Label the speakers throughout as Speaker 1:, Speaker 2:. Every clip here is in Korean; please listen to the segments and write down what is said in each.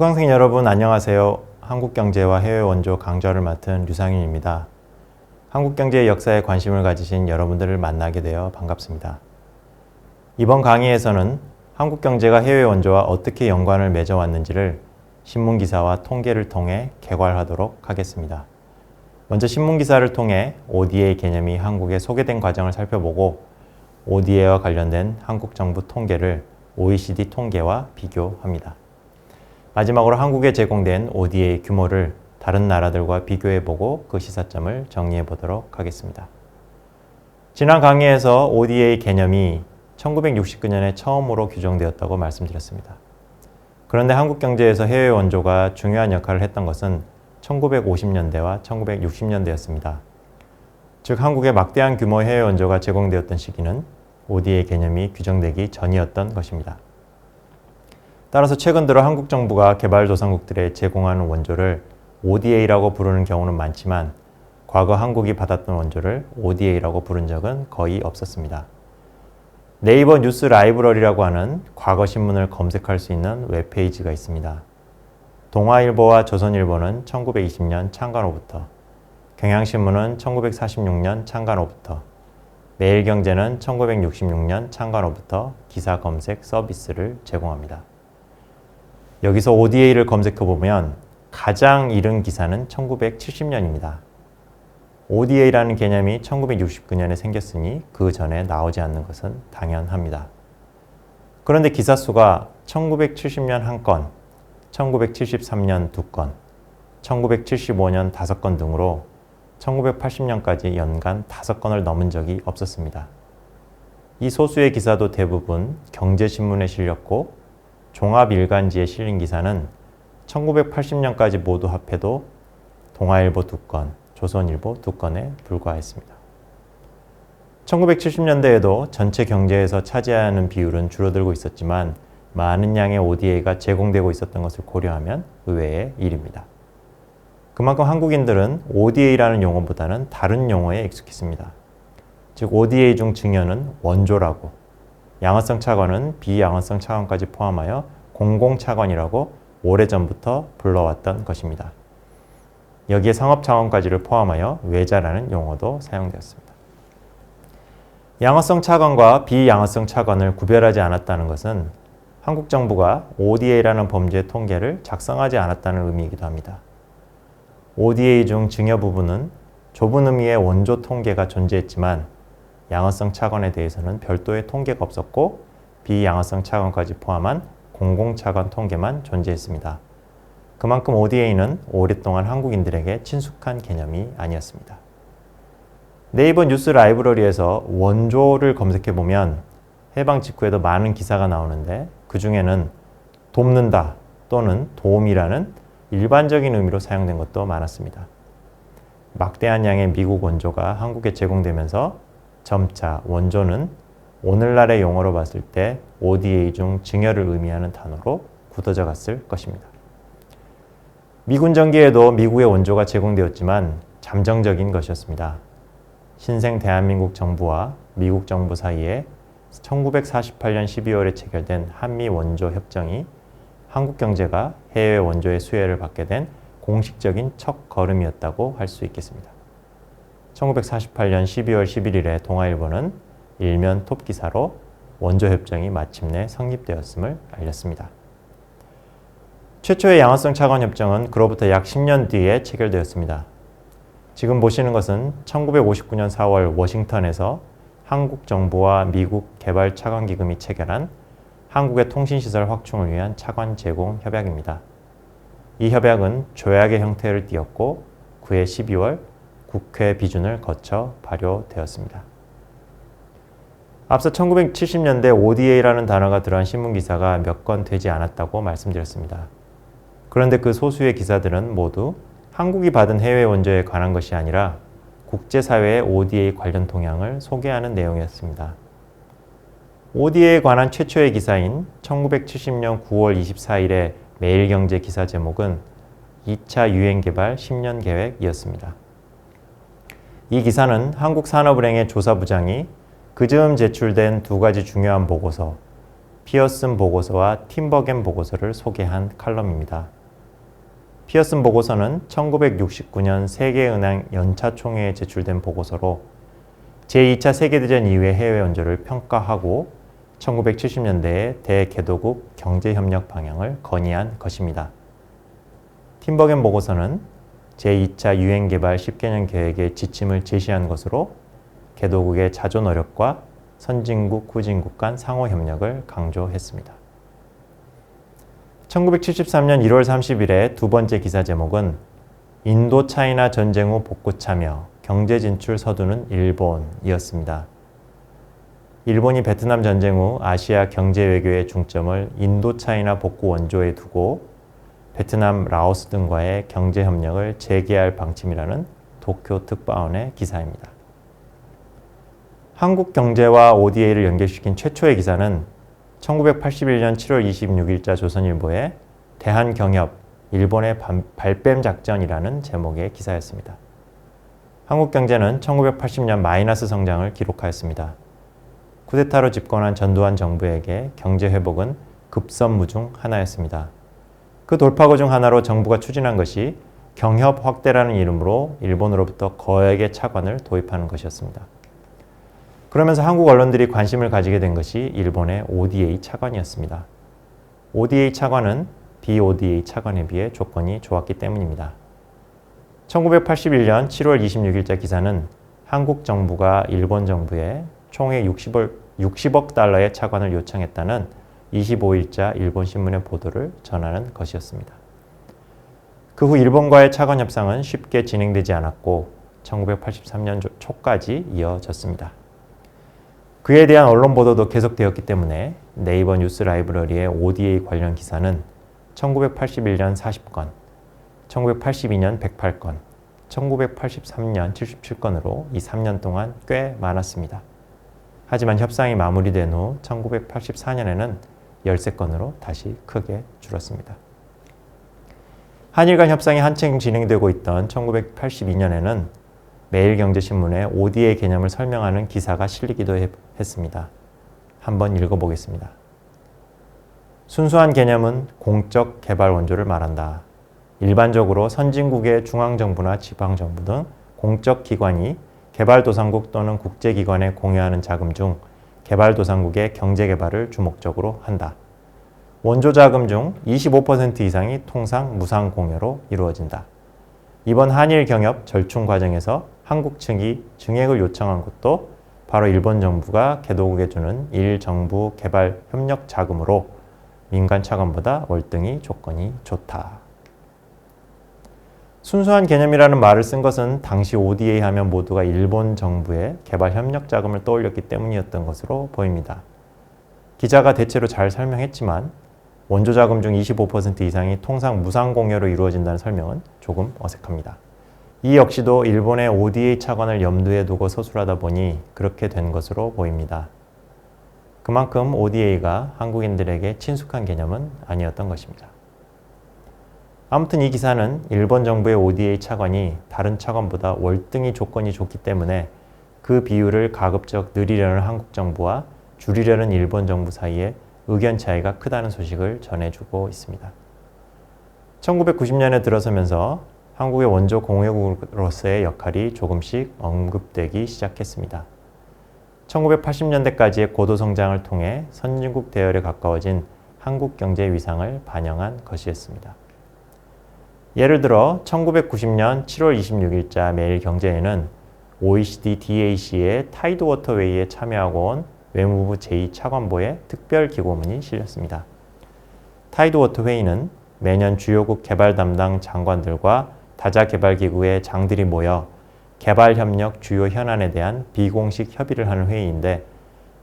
Speaker 1: 수강생 여러분 안녕하세요. 한국경제와 해외 원조 강좌를 맡은 류상윤입니다. 한국경제의 역사에 관심을 가지신 여러분들을 만나게 되어 반갑습니다. 이번 강의에서는 한국경제가 해외 원조와 어떻게 연관을 맺어왔는지를 신문기사와 통계를 통해 개괄하도록 하겠습니다. 먼저 신문기사를 통해 ODA 개념이 한국에 소개된 과정을 살펴보고 ODA와 관련된 한국 정부 통계를 OECD 통계와 비교합니다. 마지막으로 한국에 제공된 ODA 규모를 다른 나라들과 비교해보고 그 시사점을 정리해보도록 하겠습니다. 지난 강의에서 ODA 개념이 1969년에 처음으로 규정되었다고 말씀드렸습니다. 그런데 한국 경제에서 해외 원조가 중요한 역할을 했던 것은 1950년대와 1960년대였습니다. 즉 한국에 막대한 규모의 해외 원조가 제공되었던 시기는 ODA 개념이 규정되기 전이었던 것입니다. 따라서 최근 들어 한국 정부가 개발도상국들에 제공하는 원조를 ODA라고 부르는 경우는 많지만 과거 한국이 받았던 원조를 ODA라고 부른 적은 거의 없었습니다. 네이버 뉴스 라이브러리라고 하는 과거 신문을 검색할 수 있는 웹페이지가 있습니다. 동아일보와 조선일보는 1920년 창간호부터, 경향신문은 1946년 창간호부터, 매일경제는 1966년 창간호부터 기사 검색 서비스를 제공합니다. 여기서 ODA를 검색해 보면 가장 이른 기사는 1970년입니다. ODA라는 개념이 1969년에 생겼으니 그 전에 나오지 않는 것은 당연합니다. 그런데 기사 수가 1970년 한 건, 1973년 두 건, 1975년 다섯 건 등으로 1980년까지 연간 다섯 건을 넘은 적이 없었습니다. 이 소수의 기사도 대부분 경제신문에 실렸고 종합일간지에 실린 기사는 1980년까지 모두 합해도 동아일보 두 건, 조선일보 두 건에 불과했습니다. 1970년대에도 전체 경제에서 차지하는 비율은 줄어들고 있었지만 많은 양의 ODA가 제공되고 있었던 것을 고려하면 의외의 일입니다. 그만큼 한국인들은 ODA라는 용어보다는 다른 용어에 익숙했습니다. 즉 ODA 중 증여는 원조라고 양화성 차관은 비양화성 차관까지 포함하여 공공차관이라고 오래전부터 불러왔던 것입니다. 여기에 상업차관까지를 포함하여 외자라는 용어도 사용되었습니다. 양화성 차관과 비양화성 차관을 구별하지 않았다는 것은 한국 정부가 ODA라는 범죄 통계를 작성하지 않았다는 의미이기도 합니다. ODA 중 증여 부분은 좁은 의미의 원조 통계가 존재했지만 양화성 차관에 대해서는 별도의 통계가 없었고 비양화성 차관까지 포함한 공공차관 통계만 존재했습니다. 그만큼 ODA는 오랫동안 한국인들에게 친숙한 개념이 아니었습니다. 네이버 뉴스 라이브러리에서 원조를 검색해 보면 해방 직후에도 많은 기사가 나오는데 그 중에는 돕는다 또는 도움이라는 일반적인 의미로 사용된 것도 많았습니다. 막대한 양의 미국 원조가 한국에 제공되면서 점차 원조는 오늘날의 용어로 봤을 때 ODA 중 증여를 의미하는 단어로 굳어져 갔을 것입니다. 미군 전기에도 미국의 원조가 제공되었지만 잠정적인 것이었습니다. 신생 대한민국 정부와 미국 정부 사이에 1948년 12월에 체결된 한미 원조 협정이 한국 경제가 해외 원조의 수혜를 받게 된 공식적인 첫 걸음이었다고 할 수 있겠습니다. 1948년 12월 11일에 동아일보는 일면 톱 기사로 원조 협정이 마침내 성립되었음을 알렸습니다. 최초의 양화성 차관 협정은 그로부터 약 10년 뒤에 체결되었습니다. 지금 보시는 것은 1959년 4월 워싱턴에서 한국 정부와 미국 개발 차관 기금이 체결한 한국의 통신시설 확충을 위한 차관 제공 협약입니다. 이 협약은 조약의 형태를 띠었고 그해 12월 국회 비준을 거쳐 발효되었습니다. 앞서 1970년대 ODA라는 단어가 들어간 신문 기사가 몇 건 되지 않았다고 말씀드렸습니다. 그런데 그 소수의 기사들은 모두 한국이 받은 해외 원조에 관한 것이 아니라 국제사회의 ODA 관련 동향을 소개하는 내용이었습니다. ODA에 관한 최초의 기사인 1970년 9월 24일의 매일경제 기사 제목은 2차 유행개발 10년 계획이었습니다. 이 기사는 한국산업은행의 조사부장이 그즈음 제출된 두 가지 중요한 보고서 피어슨 보고서와 팀버겐 보고서를 소개한 칼럼입니다. 피어슨 보고서는 1969년 세계은행 연차총회에 제출된 보고서로 제2차 세계대전 이후의 해외 원조를 평가하고 1970년대에 대개도국 경제협력 방향을 건의한 것입니다. 팀버겐 보고서는 제2차 유행개발 10개년 계획의 지침을 제시한 것으로 개도국의 자조 노력과 선진국, 후진국 간 상호 협력을 강조했습니다. 1973년 1월 30일에 두 번째 기사 제목은 인도 차이나 전쟁 후 복구 참여, 경제 진출 서두는 일본이었습니다. 일본이 베트남 전쟁 후 아시아 경제 외교의 중점을 인도 차이나 복구 원조에 두고 베트남, 라오스 등과의 경제 협력을 재개할 방침이라는 도쿄 특파원의 기사입니다. 한국 경제와 ODA를 연결시킨 최초의 기사는 1981년 7월 26일자 조선일보의 대한경협 일본의 발뺌 작전이라는 제목의 기사였습니다. 한국 경제는 1980년 마이너스 성장을 기록하였습니다. 쿠데타로 집권한 전두환 정부에게 경제 회복은 급선무 중 하나였습니다. 그 돌파구 중 하나로 정부가 추진한 것이 경협 확대라는 이름으로 일본으로부터 거액의 차관을 도입하는 것이었습니다. 그러면서 한국 언론들이 관심을 가지게 된 것이 일본의 ODA 차관이었습니다. ODA 차관은 BODA 차관에 비해 조건이 좋았기 때문입니다. 1981년 7월 26일자 기사는 한국 정부가 일본 정부에 총액 60억, 60억 달러의 차관을 요청했다는 25일자 일본 신문의 보도를 전하는 것이었습니다. 그 후 일본과의 차관 협상은 쉽게 진행되지 않았고 1983년 초까지 이어졌습니다. 그에 대한 언론 보도도 계속되었기 때문에 네이버 뉴스 라이브러리의 ODA 관련 기사는 1981년 40건, 1982년 108건, 1983년 77건으로 이 3년 동안 꽤 많았습니다. 하지만 협상이 마무리된 후 1984년에는 13건으로 다시 크게 줄었습니다. 한일 간 협상이 한층 진행되고 있던 1982년에는 매일경제신문에 OD의 개념을 설명하는 기사가 실리기도 했습니다. 한번 읽어보겠습니다. 순수한 개념은 공적 개발 원조를 말한다. 일반적으로 선진국의 중앙정부나 지방정부 등 공적 기관이 개발도상국 또는 국제기관에 공유하는 자금 중 개발도상국의 경제 개발을 주목적으로 한다. 원조 자금 중 25% 이상이 통상 무상 공여로 이루어진다. 이번 한일 경협 절충 과정에서 한국 측이 증액을 요청한 것도 바로 일본 정부가 개도국에 주는 일 정부 개발 협력 자금으로 민간 차관보다 월등히 조건이 좋다. 순수한 개념이라는 말을 쓴 것은 당시 ODA 하면 모두가 일본 정부의 개발 협력 자금을 떠올렸기 때문이었던 것으로 보입니다. 기자가 대체로 잘 설명했지만 원조 자금 중 25% 이상이 통상 무상 공여로 이루어진다는 설명은 조금 어색합니다. 이 역시도 일본의 ODA 차관을 염두에 두고 서술하다 보니 그렇게 된 것으로 보입니다. 그만큼 ODA가 한국인들에게 친숙한 개념은 아니었던 것입니다. 아무튼 이 기사는 일본 정부의 ODA 차관이 다른 차관보다 월등히 조건이 좋기 때문에 그 비율을 가급적 늘리려는 한국 정부와 줄이려는 일본 정부 사이에 의견 차이가 크다는 소식을 전해주고 있습니다. 1990년에 들어서면서 한국의 원조 공유국으로서의 역할이 조금씩 언급되기 시작했습니다. 1980년대까지의 고도 성장을 통해 선진국 대열에 가까워진 한국 경제 위상을 반영한 것이었습니다. 예를 들어 1990년 7월 26일자 매일경제에는 OECD DAC의 타이드 워터웨이에 참여하고 온 외무부 제2차관보의 특별 기고문이 실렸습니다. 타이드 워터웨이는 매년 주요국 개발 담당 장관들과 다자개발기구의 장들이 모여 개발협력 주요 현안에 대한 비공식 협의를 하는 회의인데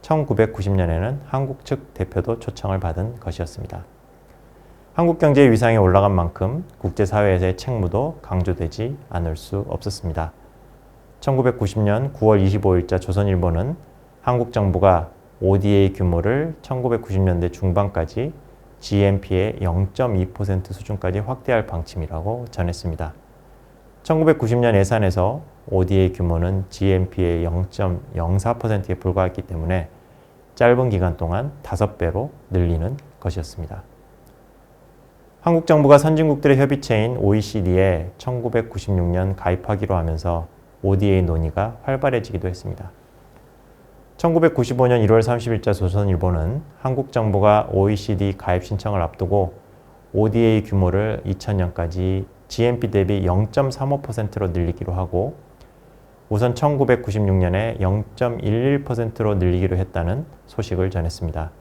Speaker 1: 1990년에는 한국 측 대표도 초청을 받은 것이었습니다. 한국 경제의 위상이 올라간 만큼 국제사회에서의 책무도 강조되지 않을 수 없었습니다. 1990년 9월 25일자 조선일보는 한국 정부가 ODA 규모를 1990년대 중반까지 GNP의 0.2% 수준까지 확대할 방침이라고 전했습니다. 1990년 예산에서 ODA 규모는 GNP의 0.04%에 불과했기 때문에 짧은 기간 동안 5배로 늘리는 것이었습니다. 한국 정부가 선진국들의 협의체인 OECD에 1996년 가입하기로 하면서 ODA 논의가 활발해지기도 했습니다. 1995년 1월 30일자 조선일보는 한국 정부가 OECD 가입 신청을 앞두고 ODA 규모를 2000년까지 GNP 대비 0.35%로 늘리기로 하고 우선 1996년에 0.11%로 늘리기로 했다는 소식을 전했습니다.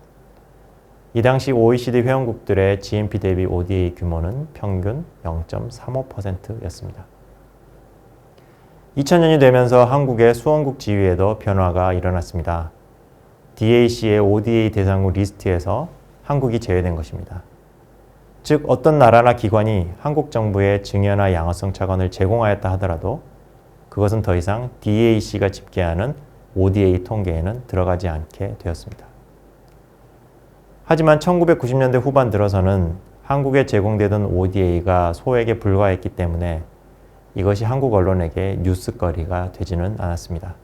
Speaker 1: 이 당시 OECD 회원국들의 GNP 대비 ODA 규모는 평균 0.35%였습니다. 2000년이 되면서 한국의 수원국 지위에도 변화가 일어났습니다. DAC의 ODA 대상국 리스트에서 한국이 제외된 것입니다. 즉 어떤 나라나 기관이 한국 정부에 증여나 양어성 차관을 제공하였다 하더라도 그것은 더 이상 DAC가 집계하는 ODA 통계에는 들어가지 않게 되었습니다. 하지만 1990년대 후반 들어서는 한국에 제공되던 ODA가 소액에 불과했기 때문에 이것이 한국 언론에게 뉴스거리가 되지는 않았습니다.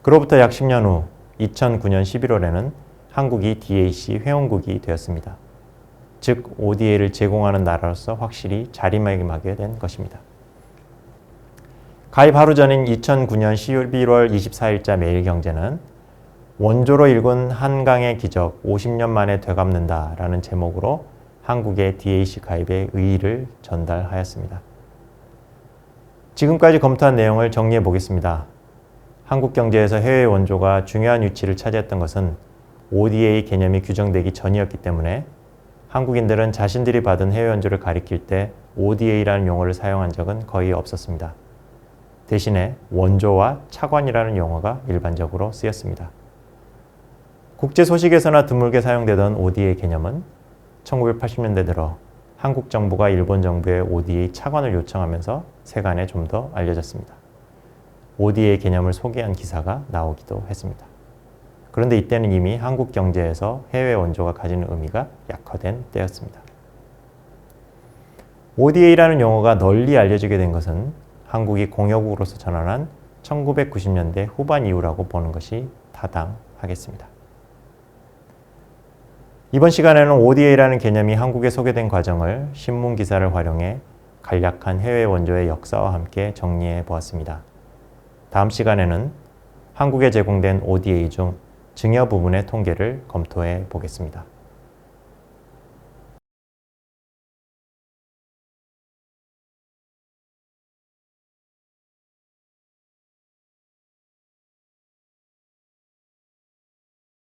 Speaker 1: 그로부터 약 10년 후 2009년 11월에는 한국이 DAC 회원국이 되었습니다. 즉 ODA를 제공하는 나라로서 확실히 자리매김하게 된 것입니다. 가입 하루 전인 2009년 11월 24일자 매일경제는 원조로 읽은 한강의 기적 50년 만에 되갚는다라는 제목으로 한국의 DAC 가입의 의의를 전달하였습니다. 지금까지 검토한 내용을 정리해 보겠습니다. 한국 경제에서 해외 원조가 중요한 위치를 차지했던 것은 ODA 개념이 규정되기 전이었기 때문에 한국인들은 자신들이 받은 해외 원조를 가리킬 때 ODA라는 용어를 사용한 적은 거의 없었습니다. 대신에 원조와 차관이라는 용어가 일반적으로 쓰였습니다. 국제 소식에서나 드물게 사용되던 ODA 개념은 1980년대 들어 한국 정부가 일본 정부에 ODA 차관을 요청하면서 세간에 좀 더 알려졌습니다. ODA 개념을 소개한 기사가 나오기도 했습니다. 그런데 이때는 이미 한국 경제에서 해외 원조가 가지는 의미가 약화된 때였습니다. ODA라는 용어가 널리 알려지게 된 것은 한국이 공여국으로서 전환한 1990년대 후반 이후라고 보는 것이 타당하겠습니다. 이번 시간에는 ODA라는 개념이 한국에 소개된 과정을 신문 기사를 활용해 간략한 해외 원조의 역사와 함께 정리해 보았습니다. 다음 시간에는 한국에 제공된 ODA 중 증여 부분의 통계를 검토해 보겠습니다.